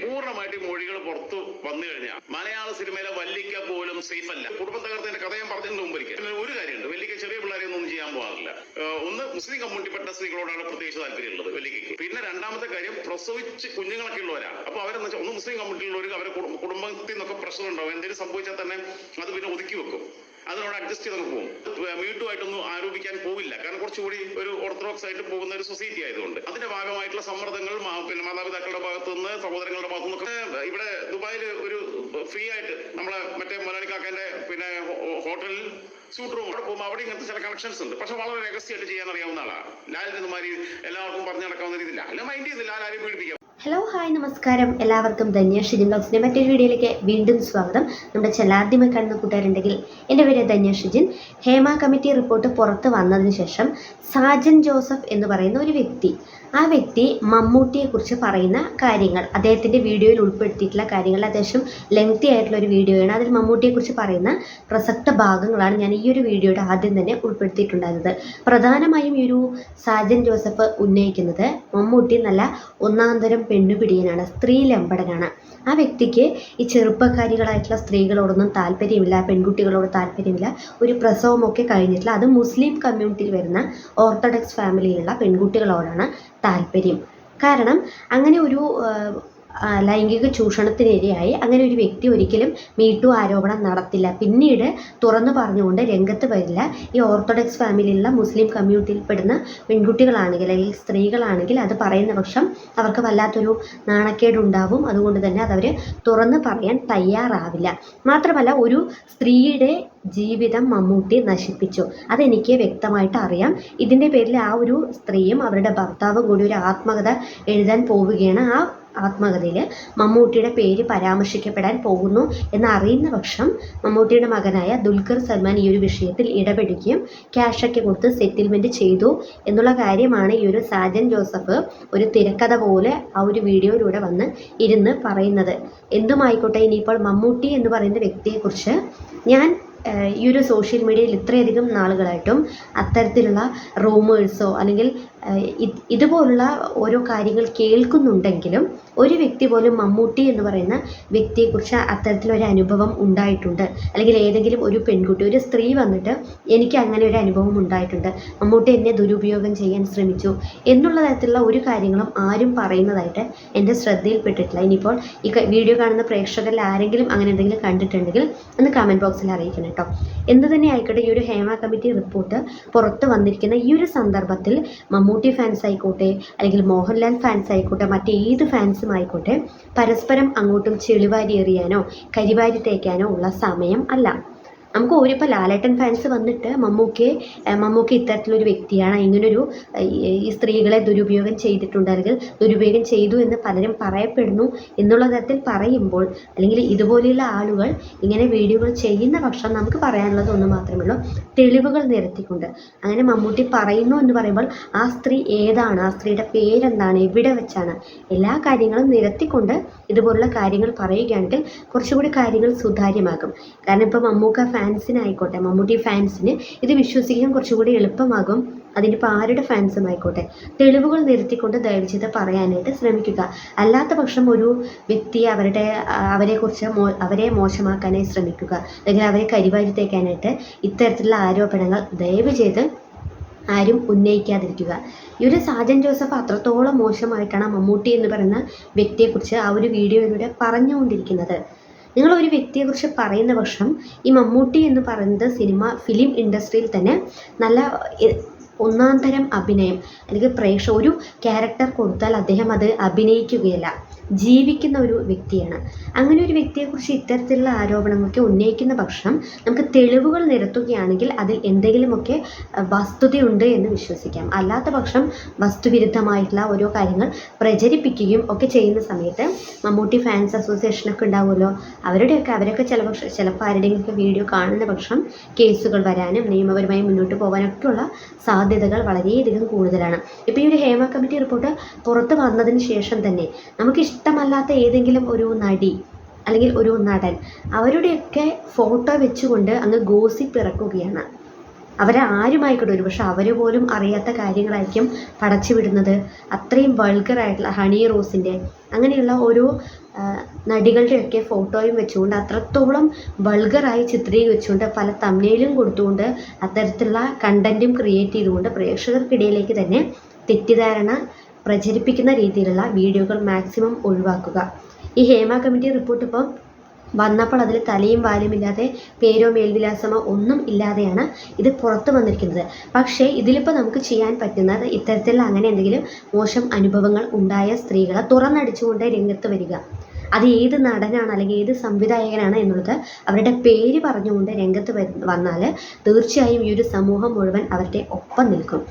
പൂർണമായിട്ട് ഈ മൊഴികൾ പുറത്തു വന്നു കഴിഞ്ഞാൽ മലയാള സിനിമയിലെ വല്ലിക്ക പോലും സേഫ് അല്ല. കുടുംബം തകർത്തതിന്റെ കഥ ഞാൻ പറഞ്ഞതിന് മുമ്പിലേക്ക് പിന്നെ ഒരു കാര്യമുണ്ട്. വല്ലിക്ക ചെറിയ പിള്ളേരെ ഒന്നും ചെയ്യാൻ പോകാറില്ല. ഒന്ന് മുസ്ലിം കമ്മ്യൂണിറ്റിപ്പെട്ട സ്ത്രീകളോടാണ് പ്രത്യേകിച്ച് താല്പര്യമുള്ളത് വല്ലിക്കയ്ക്ക്. പിന്നെ രണ്ടാമത്തെ കാര്യം പ്രസവിച്ച് കുഞ്ഞുങ്ങളൊക്കെ ഉള്ളവരാ അപ്പൊ അവരെന്ന് വെച്ചാൽ ഒന്ന് മുസ്ലിം കമ്മ്യൂണിറ്റിയിലുള്ളവർക്ക് അവരെ കുടും- കുടുംബത്തിൽ നിന്നൊക്കെ പ്രശ്നം ഉണ്ടാവും എന്തെങ്കിലും സംഭവിച്ചാൽ തന്നെ അത് പിന്നെ ഒതുക്കി വെക്കും. അതിനോട് അഡ്ജസ്റ്റ് ചെയ്തൊക്കെ പോകും. മീട്ടുമായിട്ടൊന്നും ആരോപിക്കാൻ പോവില്ല. കാരണം കുറച്ചുകൂടി ഒരു ഓർത്തഡോക്സ് ആയിട്ട് പോകുന്ന ഒരു സൊസൈറ്റി ആയതുകൊണ്ട്. അതിന്റെ ഭാഗമായിട്ടുള്ള സമ്മർദ്ദങ്ങൾ പിന്നെ മാതാപിതാക്കളുടെ ഭാഗത്തു നിന്ന് സഹോദരങ്ങളുടെ ഭാഗത്തു നിന്നൊക്കെ ഇവിടെ ദുബായിൽ ഒരു ഫ്രീ ആയിട്ട് നമ്മളെ മറ്റേ മലയാളിക്കാക്കന്റെ പിന്നെ ഹോ- ഹോട്ടലിൽ സൂട്ട് റൂം അവിടെ പോകുമ്പോൾ അവിടെ ഇങ്ങനത്തെ ചില കണക്ഷൻസ് ഉണ്ട്. പക്ഷെ വളരെ രഹസ്യമായിട്ട് ചെയ്യാൻ അറിയാവുന്ന ആളാണ് ലാലിന് മാതിരി എല്ലാവർക്കും പറഞ്ഞു നടക്കാവുന്ന രീതിയില്ല അല്ല മൈൻഡ് ചെയ്യുന്നില്ല ആരും പീഡിപ്പിക്കാം. ഹലോ ഹായ് നമസ്കാരം. എല്ലാവർക്കും ധന്യ ഷിജിൻ ബ്ലോഗ്സിന്റെ മറ്റൊരു വീഡിയോയിലേക്ക് വീണ്ടും സ്വാഗതം. നമ്മുടെ ചെലാദ്യമായി കാണുന്ന കൂട്ടുകാരുണ്ടെങ്കിൽ എന്റെ പേര് ധന്യ ഷിജിൻ ഹേമ കമ്മിറ്റി റിപ്പോർട്ട് പുറത്ത് വന്നതിന് ശേഷം സാജൻ ജോസഫ് എന്ന് പറയുന്ന ഒരു വ്യക്തി ആ വ്യക്തി മമ്മൂട്ടിയെക്കുറിച്ച് പറയുന്ന കാര്യങ്ങൾ അദ്ദേഹത്തിന്റെ വീഡിയോയിൽ ഉൾപ്പെടുത്തിയിട്ടുള്ള കാര്യങ്ങൾ അത്യാവശ്യം ലെങ്തി ആയിട്ടുള്ള ഒരു വീഡിയോയാണ്. അതിൽ മമ്മൂട്ടിയെക്കുറിച്ച് പറയുന്ന പ്രസക്ത ഭാഗങ്ങളാണ് ഞാൻ ഈ ഒരു വീഡിയോയുടെ ആദ്യം തന്നെ ഉൾപ്പെടുത്തിയിട്ടുണ്ടായിരുന്നത്. പ്രധാനമായും ഈ ഒരു സാജൻ ജോസഫ് ഉന്നയിക്കുന്നത് മമ്മൂട്ടി നല്ല ഒന്നാന്തരം പെണ്ണുപിടിയനാണ് ലംബടനാണ്. ആ വ്യക്തിക്ക് ഈ ചെറുപ്പക്കാരികളായിട്ടുള്ള സ്ത്രീകളോടൊന്നും താല്പര്യമില്ല പെൺകുട്ടികളോട് താല്പര്യമില്ല ഒരു പ്രസവമൊക്കെ കഴിഞ്ഞിട്ടില്ല. അത് മുസ്ലിം കമ്മ്യൂണിറ്റിയിൽ വരുന്ന ഓർത്തഡോക്സ് ഫാമിലിയിലുള്ള പെൺകുട്ടികളോടാണ് താല്പര്യം. കാരണം അങ്ങനെ ഒരു ലൈംഗിക ചൂഷണത്തിനിരയായി. അങ്ങനെ ഒരു വ്യക്തി ഒരിക്കലും മീട്ടു ആരോപണം നടത്തില്ല. പിന്നീട് തുറന്നു പറഞ്ഞുകൊണ്ട് രംഗത്ത് വരില്ല. ഈ ഓർത്തഡോക്സ് ഫാമിലിയിലുള്ള മുസ്ലിം കമ്മ്യൂണിറ്റിയിൽപ്പെടുന്ന പെൺകുട്ടികളാണെങ്കിൽ അല്ലെങ്കിൽ സ്ത്രീകളാണെങ്കിൽ അത് പറയുന്ന പക്ഷം അവർക്ക് വല്ലാത്തൊരു നാണക്കേടുണ്ടാവും. അതുകൊണ്ട് തന്നെ അതവർ തുറന്നു പറയാൻ തയ്യാറാവില്ല. മാത്രമല്ല ഒരു സ്ത്രീയുടെ ജീവിതം മമ്മൂട്ടി നശിപ്പിച്ചു. അതെനിക്ക് വ്യക്തമായിട്ട് അറിയാം. ഇതിന്റെ പേരിൽ ആ ഒരു സ്ത്രീയും അവരുടെ ഭർത്താവും കൂടി ഒരു ആത്മകഥ എഴുതാൻ പോവുകയാണ്. ആ ആത്മകഥയിൽ മമ്മൂട്ടിയുടെ പേര് പരാമർശിക്കപ്പെടാൻ പോകുന്നു എന്നറിയുന്ന പക്ഷം മമ്മൂട്ടിയുടെ മകനായ ദുൽഖർ സൽമാൻ ഈ ഒരു വിഷയത്തിൽ ഇടപെടുകയും ക്യാഷൊക്കെ കൊടുത്ത് സെറ്റിൽമെന്റ് ചെയ്തു എന്നുള്ള കാര്യമാണ് ഈ ഒരു സാജൻ ജോസഫ് ഒരു തിരക്കഥ പോലെ ആ ഒരു വീഡിയോയിലൂടെ വന്ന് ഇരുന്ന് പറയുന്നത്. എന്തുമായിക്കോട്ടെ ഇനിയിപ്പോൾ മമ്മൂട്ടി എന്ന് പറയുന്ന വ്യക്തിയെക്കുറിച്ച് ഞാൻ ഈ ഒരു സോഷ്യൽ മീഡിയയിൽ ഇത്രയധികം നാളുകളായിട്ടും അത്തരത്തിലുള്ള റൂമേഴ്സോ അല്ലെങ്കിൽ ഇതുപോലുള്ള ഓരോ കാര്യങ്ങൾ കേൾക്കുന്നുണ്ടെങ്കിലും ഒരു വ്യക്തി പോലും മമ്മൂട്ടി എന്ന് പറയുന്ന വ്യക്തിയെക്കുറിച്ച് അത്തരത്തിലൊരു അനുഭവം ഉണ്ടായിട്ടുണ്ട്. അല്ലെങ്കിൽ ഏതെങ്കിലും ഒരു പെൺകുട്ടി ഒരു സ്ത്രീ വന്നിട്ട് എനിക്ക് അങ്ങനെ ഒരു അനുഭവം ഉണ്ടായിട്ടുണ്ട്. മമ്മൂട്ടി എന്നെ ദുരുപയോഗം ചെയ്യാൻ ശ്രമിച്ചു എന്നുള്ള തരത്തിലുള്ള ഒരു കാര്യങ്ങളും ആരും പറയുന്നതായിട്ട് എന്റെ ശ്രദ്ധയിൽപ്പെട്ടിട്ടില്ല. ഇനിയിപ്പോൾ ഈ വീഡിയോ കാണുന്ന പ്രേക്ഷകരിൽ ആരെങ്കിലും അങ്ങനെ എന്തെങ്കിലും കണ്ടിട്ടുണ്ടെങ്കിൽ ഒന്ന് കമന്റ് ബോക്സിൽ അറിയിക്കണം കേട്ടോ. എന്ത് തന്നെ ആയിക്കോട്ടെ ഈ ഒരു ഹേമ കമ്മിറ്റി റിപ്പോർട്ട് പുറത്ത് വന്നിരിക്കുന്ന ഈ ഒരു സന്ദർഭത്തിൽ മമ്മൂട്ടി ഫാൻസ് ആയിക്കോട്ടെ അല്ലെങ്കിൽ മോഹൻലാൽ ഫാൻസ് ആയിക്കോട്ടെ മറ്റേത് ഫാൻസും ആയിക്കോട്ടെ പരസ്പരം അങ്ങോട്ടും ചെളിവാരി എറിയാനോ കരിവാരി തേക്കാനോ ഉള്ള സമയം അല്ല. നമുക്ക് ഓരിപ്പോൾ ലാലേട്ടൻ ഫാൻസ് വന്നിട്ട് മമ്മൂക്കെ ഏഹ് മമ്മൂക്ക ഇത്തരത്തിലൊരു വ്യക്തിയാണ്. ഇങ്ങനൊരു ഈ- ഈ സ്ത്രീകളെ ദുരുപയോഗം ചെയ്തിട്ടുണ്ട് അല്ലെങ്കിൽ ദുരുപയോഗം ചെയ്തു എന്ന് പലരും പറയപ്പെടുന്നു എന്നുള്ള തരത്തിൽ പറയുമ്പോൾ അല്ലെങ്കിൽ ഇതുപോലെയുള്ള ആളുകൾ ഇങ്ങനെ വീഡിയോകൾ ചെയ്യുന്ന പക്ഷം നമുക്ക് പറയാനുള്ളത് ഒന്ന് മാത്രമേ ഉള്ളൂ തെളിവുകൾ നിരത്തിക്കൊണ്ട്. അങ്ങനെ മമ്മൂട്ടി പറയുന്നു എന്ന് പറയുമ്പോൾ ആ സ്ത്രീ ഏതാണ്? ആ സ്ത്രീയുടെ പേരെന്താണ്? എവിടെ വെച്ചാണ്? എല്ലാ കാര്യങ്ങളും നിരത്തിക്കൊണ്ട് ഇതുപോലുള്ള കാര്യങ്ങൾ പറയുകയാണെങ്കിൽ കുറച്ചുകൂടി കാര്യങ്ങൾ സുതാര്യമാകും. കാരണം ഇപ്പോൾ മമ്മൂക്ക ഫാൻസിനായിക്കോട്ടെ മമ്മൂട്ടി ഫാൻസിന് ഇത് വിശ്വസിക്കാൻ കുറച്ചുകൂടി എളുപ്പമാകും. അതിനിപ്പോൾ ആരുടെ ഫാൻസും ആയിക്കോട്ടെ തെളിവുകൾ നിരത്തിക്കൊണ്ട് ദയവ് പറയാനായിട്ട് ശ്രമിക്കുക. അല്ലാത്ത പക്ഷം ഒരു വ്യക്തി അവരുടെ അവരെക്കുറിച്ച് മോ അവരെ മോശമാക്കാനായി ശ്രമിക്കുക. അല്ലെങ്കിൽ അവരെ കരിവാരി തേക്കാനായിട്ട് ഇത്തരത്തിലുള്ള ആരോപണങ്ങൾ ദയവ് ചെയ്ത് ആരും ഉന്നയിക്കാതിരിക്കുക. ഈ ഒരു സാജൻ ജോസഫ് അത്രത്തോളം മോശമായിട്ടാണ് മമ്മൂട്ടി എന്ന് പറയുന്ന വ്യക്തിയെക്കുറിച്ച് ആ ഒരു വീഡിയോയിലൂടെ പറഞ്ഞുകൊണ്ടിരിക്കുന്നത്. നിങ്ങൾ ഒരു വ്യക്തിയെക്കുറിച്ച് പറയുന്ന പക്ഷം ഈ മമ്മൂട്ടി എന്ന് പറയുന്നത് സിനിമ ഫിലിം ഇൻഡസ്ട്രിയിൽ തന്നെ നല്ല ഒന്നാം തരം അഭിനയം. അല്ലെങ്കിൽ പ്രേക്ഷ ഒരു ക്യാരക്ടർ കൊടുത്താൽ അദ്ദേഹം അത് അഭിനയിക്കുകയല്ല. ജീവിക്കുന്ന ഒരു വ്യക്തിയാണ്. അങ്ങനെ ഒരു വ്യക്തിയെക്കുറിച്ച് ഇത്തരത്തിലുള്ള ആരോപണങ്ങളൊക്കെ ഉന്നയിക്കുന്ന പക്ഷം നമുക്ക് തെളിവുകൾ നിരത്തുകയാണെങ്കിൽ അതിൽ എന്തെങ്കിലുമൊക്കെ വസ്തുതയുണ്ട് എന്ന് വിശ്വസിക്കാം. അല്ലാത്ത പക്ഷം വസ്തുവിരുദ്ധമായിട്ടുള്ള ഓരോ കാര്യങ്ങൾ പ്രചരിപ്പിക്കുകയും ഒക്കെ ചെയ്യുന്ന സമയത്ത് മമ്മൂട്ടി ഫാൻസ് അസോസിയേഷനൊക്കെ ഉണ്ടാവുമല്ലോ. അവരുടെയൊക്കെ അവരൊക്കെ ചില ചിലപ്പോൾ ആരുടെയെങ്കിലൊക്കെ വീഡിയോ കാണുന്ന പക്ഷം കേസുകൾ വരാനും നിയമപരമായി മുന്നോട്ട് പോകാനൊക്കെയുള്ള സാധ്യതകൾ വളരെയധികം കൂടുതലാണ്. ഇപ്പോൾ ഈ ഒരു ഹേമ കമ്മിറ്റി റിപ്പോർട്ട് പുറത്ത് വന്നതിന് ശേഷം തന്നെ നമുക്ക് ഇഷ്ടമല്ലാത്ത ഏതെങ്കിലും ഒരു നടി അല്ലെങ്കിൽ ഒരു നടൻ അവരുടെയൊക്കെ ഫോട്ടോ വെച്ചുകൊണ്ട് അങ്ങ് ഗോസിപ്പ് ഇറക്കുകയാണ് അവരെ ആരുമായിക്കോട്ടെ ഒരു പക്ഷെ അവർ പോലും അറിയാത്ത കാര്യങ്ങളായിരിക്കും പടച്ചു വിടുന്നത്. അത്രയും വൾഗറായിട്ടുള്ള ഹണി റോസിന്റെ അങ്ങനെയുള്ള ഓരോ നടികളുടെയൊക്കെ ഫോട്ടോയും വെച്ചുകൊണ്ട് അത്രത്തോളം വൾഗറായി ചിത്രീകരിച്ചുകൊണ്ട് പല തമ്മിലും കൊടുത്തുകൊണ്ട് അത്തരത്തിലുള്ള കണ്ടന്റും ക്രിയേറ്റ് ചെയ്തുകൊണ്ട് പ്രേക്ഷകർക്കിടയിലേക്ക് തന്നെ തെറ്റിദ്ധാരണ പ്രചരിപ്പിക്കുന്ന രീതിയിലുള്ള വീഡിയോകൾ മാക്സിമം ഒഴിവാക്കുക. ഈ ഹേമ കമ്മിറ്റി റിപ്പോർട്ട് ഇപ്പം വന്നപ്പോൾ അതിൽ തലയും വാലും ഇല്ലാതെ പേരോ മേൽവിലാസമോ ഒന്നും ഇല്ലാതെയാണ് ഇത് പുറത്തു വന്നിരിക്കുന്നത്. പക്ഷേ ഇതിലിപ്പോൾ നമുക്ക് ചെയ്യാൻ പറ്റുന്നത് ഇത്തരത്തിലുള്ള അങ്ങനെ എന്തെങ്കിലും മോശം അനുഭവങ്ങൾ ഉണ്ടായ സ്ത്രീകളെ തുറന്നടിച്ചുകൊണ്ട് രംഗത്ത് വരിക. അത് ഏത് നടനാണ് അല്ലെങ്കിൽ ഏത് സംവിധായകനാണ് എന്നുള്ളത് അവരുടെ പേര് പറഞ്ഞുകൊണ്ട് രംഗത്ത് വന്നാൽ തീർച്ചയായും ഈ ഒരു സമൂഹം മുഴുവൻ അവരുടെ ഒപ്പം നിൽക്കും.